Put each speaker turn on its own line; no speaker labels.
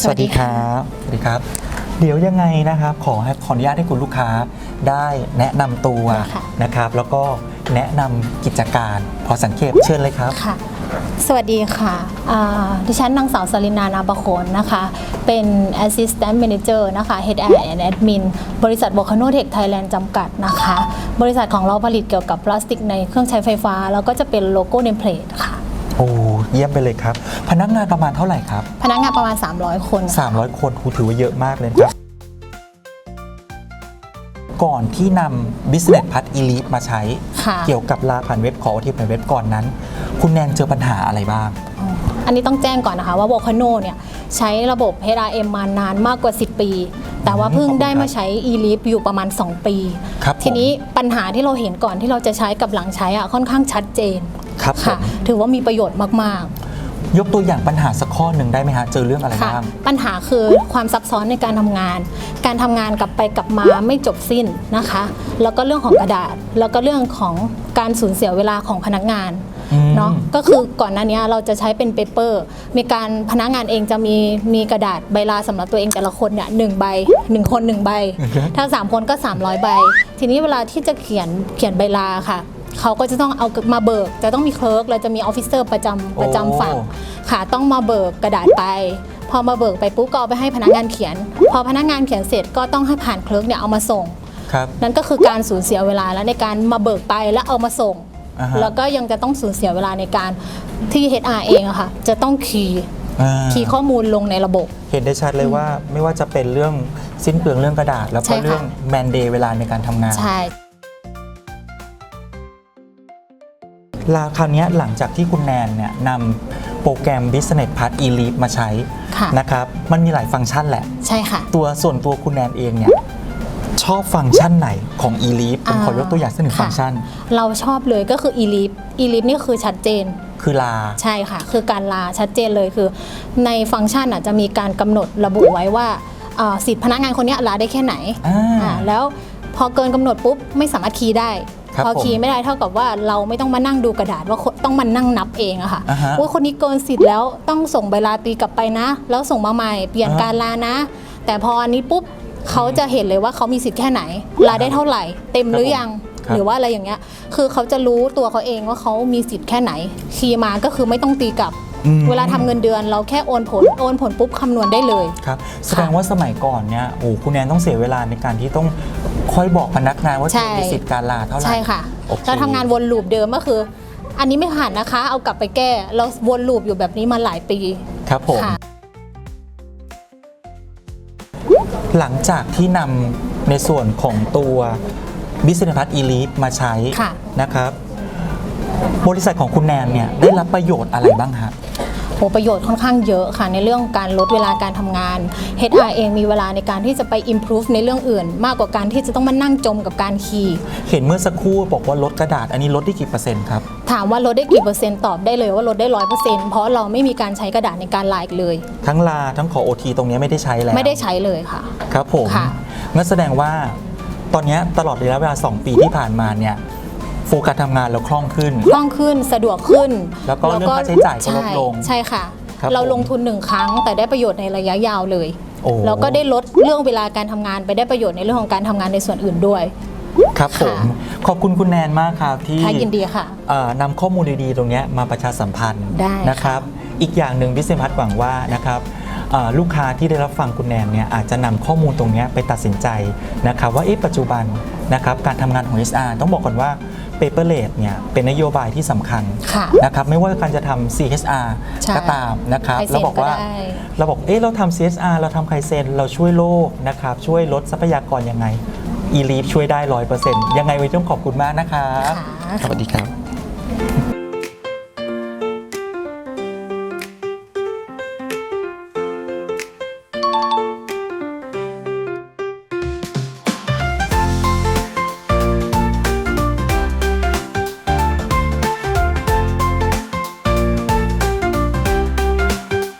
สวัสดีครับสวัสดีครับ เดี๋ยวยังไงนะครับขอให้ขออนุญาตให้คุณลูกค้าได้แนะนำตัว
ค่ะ
นะครับ แล้วก็แนะนำกิจการ พอสังเกตเชิญเลยครับ
ค่ะ สวัสดีค่ะอ่าดิฉันนางสาวสลินานาบะโคนนะคะ เป็น Assistant Manager นะคะ Head Art and Admin บริษัท v o l c a n o Tech Thailand จำกัดนะคะ บริษัทของเราผลิตเกี่ยวกับพลาสติกในเครื่องใช้ไฟฟ้า แล้วก็จะเป็นโลโก้เนมเพลทค่ะ
โอ้เยี่ยมไปเลยครับ พนักงานประมาณเท่าไหร่ครับ
พนักงานประมาณ 300 คนค่ะ
300 คนคูถือว่าเยอะมากเลยนะครับ ก่อนที่นำ Business p a s Elite มาใช้
ค่ะ
เกี่ยวกับลาผ่านเว็บขอที่ผ่านเว็บก่อนนั้น คุณแนนเจอปัญหาอะไรบ้าง
อันนี้ต้องแจ้งก่อนนะคะว่า v o l c a n o เนี่ยใช้ระบบ HRM มานานมากกว่า 10 ปี แต่ว่าเพิ่งได้มาใช้ e-leap อยู่ประมาณ 2 ปี
ครับผม
ทีนี้ปัญหาที่เราเห็นก่อนที่เราจะใช้กับหลังใช้อะค่อนข้างชัดเจน
ครับผ
ค่ะ
ม
ถือว่ามีประโยชน์มาก
ยกตัวอย่างปัญหาสักข้อหนึ่งได้ไหมฮะ เจอเรื่องอะไร
ๆค่ะ
บ้าง
ปัญหาคือความซับซ้อนในการทำงาน การทำงานกลับไปกลับมาไม่จบสิ้นนะคะ แล้วก็เรื่องของกระดาษ แล้วก็เรื่องของการสูญเสียเวลาของพนักงาน
อืม
เนาะ ก็คือก่อนหน้านี้เราจะใช้เป็นเปเปอร์ มีการพนักงานเองจะมีมีกระดาษใบลาสำหรับตัวเองแต่ละคนเนี่ยหนึ่งใบหนึ่งคนหนึ่งใบ ถ้า3คนก็ 300 ใบ ทีนี้เวลาที่จะเขียนเขียนใบลาค่ะ เขาก็จะต้องเอามาเบิก จะต้องมีเคลิร์กเราจะมีออฟฟิเซอร์ประจำประจำฝั่ง
โอ้
ค่ะต้องมาเบิกกระดาษไป พอมาเบิกไปปุ๊บก็เอาไปให้พนักงานเขียน พอพนักงานเขียนเสร็จก็ต้องให้ผ่านเคลิร์กเนี่ยเอามาส่ง
ครับ
นั่นก็คือการสูญเสียเวลาแล้วในการมาเบิกไปแล้วเอามาส่ง
อ่าฮะ
แล้วก็ยังจะต้องสูญเสียเวลาในการที่ HR เองอะค่ะจะต้องคีย์
อ่า
คีย์ข้อมูลลงในระบบ
เห็นได้ชัดเลยว่าไม่ว่าจะเป็นเรื่องสิ้นเปลืองเรื่องกระดาษ แล้ว
ใช่
ก็
ค่ะ
เรื่องแมนเดย์เวลาในการทำงาน
ใช่
ลาคราวเนี้ยหลังจากที่คุณแนนเนี่ยนำโปรแกรม Business p a s Elite มาใช้
ค่ะ
นะครับมันมีหลายฟังก์ชันแหละ
ใช่ค่ะ
ตัวส่วนตัวคุณแนนเองเนี่ยชอบฟังก์ชันไหนของ Elite ผมขอยกตัวอย่างสักหนึ่ง
ค่ะ
ฟังก์ชัน
เราชอบเลยก็คือ e-leap e-leap นี่คือชัดเจน
คือลา
ใช่ค่ะ คือการลาชัดเจนเลยคือ ในฟังก์ชันอะจะมีการกำหนดระบุไว้ว่าเอ่อสิทธิพนักงานคนเนี้ยลาได้แค่ไหน
อ่า
อ่าแล้วพอเกินกำหนดปุ๊บไม่สามารถคีย์ได้
ครับ
พอ
ผม
คีย์ไม่ได้เท่ากับว่าเราไม่ต้องมานั่งดูกระดาษว่าคนต้องมานั่งนับเองอะค่ะ
อ่าฮะ
ว่าคนนี้เกินสิทธิ์แล้วต้องส่งใบลาตีกลับไปนะ แล้วส่งมาใหม่เปลี่ยน
อ่า
การลานะ แต่พออันนี้ปุ๊บเขาจะเห็นเลยว่าเขามีสิทธิ์แค่ไหน ลาได้เท่าไหร่ เต็มหรือยัง
ครับ
หรือว่าอะไรอย่างเงี้ย คือเขาจะรู้ตัวเขาเองว่าเขามีสิทธิ์แค่ไหน คีย์มาก็คือไม่ต้องตีกลับ
อืม
เวลาทำเงินเดือนเราแค่โอนผลโอนผลปุ๊บคำนวณได้เลย
ครับแสดงว่าสมัยก่อนเนี่ยโอ้คุณแนนต้องเสียเวลาในการที่ต้องค่อยบอกพนักงานว่า
ใช่
เธอมีสิทธิ์การลาเท่าไหร่
ใช่ค่ะ
โอเค
เราทำงานวนลูปเดิมก็คือ อันนี้ไม่ผ่านนะคะ เอากลับไปแก้เราวนลูปอยู่แบบนี้มาหลายปี
ครับผม
ค่ะ
หลังจากที่นำในส่วนของตัว Business p a s Elite มาใช้
ค่ะ
นะครับ บริษัทของคุณแนนเนี่ยได้รับประโยชน์อะไรบ้างฮะ
โหประโยชน์ค่อนข้างเยอะค่ะในเรื่องการลดเวลาการทำงาน HR เองมีเวลาในการที่จะไป improve ในเรื่องอื่น มากกว่าการที่จะต้องมานั่งจมกับการคีย์
เห็นเมื่อสักครู่บอกว่าลดกระดาษ อันนี้ลดได้กี่เปอร์เซ็นต์ครับ
ถามว่าลดได้กี่เปอร์เซ็นต์ตอบได้เลยว่าลดได้ร้อยเปอร์เซ็นต์เพราะเราไม่มีการใช้กระดาษในการลาอีกเลย
ทั้งลาทั้งขอ OT ตรงนี้ไม่ได้ใช้แล้ว
ไม่ได้ใช้เลยค่ะ
ครับผม
ค่ะ
งั้นแสดงว่าตอนเนี้ยตลอดระยะเวลา 2 ปีที่ผ่านมาเนี่ย โฟกัสทำงานเราคล่องขึ้น
คล่องขึ้นสะดวกขึ้น
แล้วก็เรื่องค่าใช้จ่ายก็ลดลง
ใช่ใช่ค่ะ
ครับ
เรา
ผม
ลงทุนหนึ่งครั้ง แต่ได้ประโยชน์ในระยะยาวเลย
โอ้
แล้วก็ได้ลดเรื่องเวลาการทำงานไปได้ประโยชน์ในเรื่องของการทำงานในส่วนอื่นด้วย
ครับผม
ค่ะ
ขอบคุณคุณแนนมากครับที่
ค่ะยินดีค่ะ
เอ่อนำข้อมูลดีๆ ตรงเนี้ยมาประชาสัมพันธ์
ได้
นะครับ อีกอย่างหนึ่งบิสเซนพัทหวังว่านะครับเอ่อลูกค้าที่ได้รับฟังคุณแนนเนี่ยอาจจะนำข้อมูลตรงเนี้ยไปตัดสินใจนะครับว่าเอ๊ะปัจจุบันนะครับการทำงานของ HR ต้องบอกก่อนว่า paperless เนี่ยเป็นนโยบายที่สำคัญ
ค่ะ
นะครับไม่ว่าการจะทำ CSR
ใช่
ก็ตามนะครับ
ไคเซ็น
แล้วบอกว่า
ได้
เราบอกเอ๊ะเราทำ CSR เราทำไคเซนเราช่วยโลกนะครับช่วยลดทรัพยากรยังไง e l e a f ช่วยได้ร้อยเปอร์เซ็นต์ยังไงวันนี้ต้องขอบคุณมากนะครับ
ค่ะ
สวัสดีครับ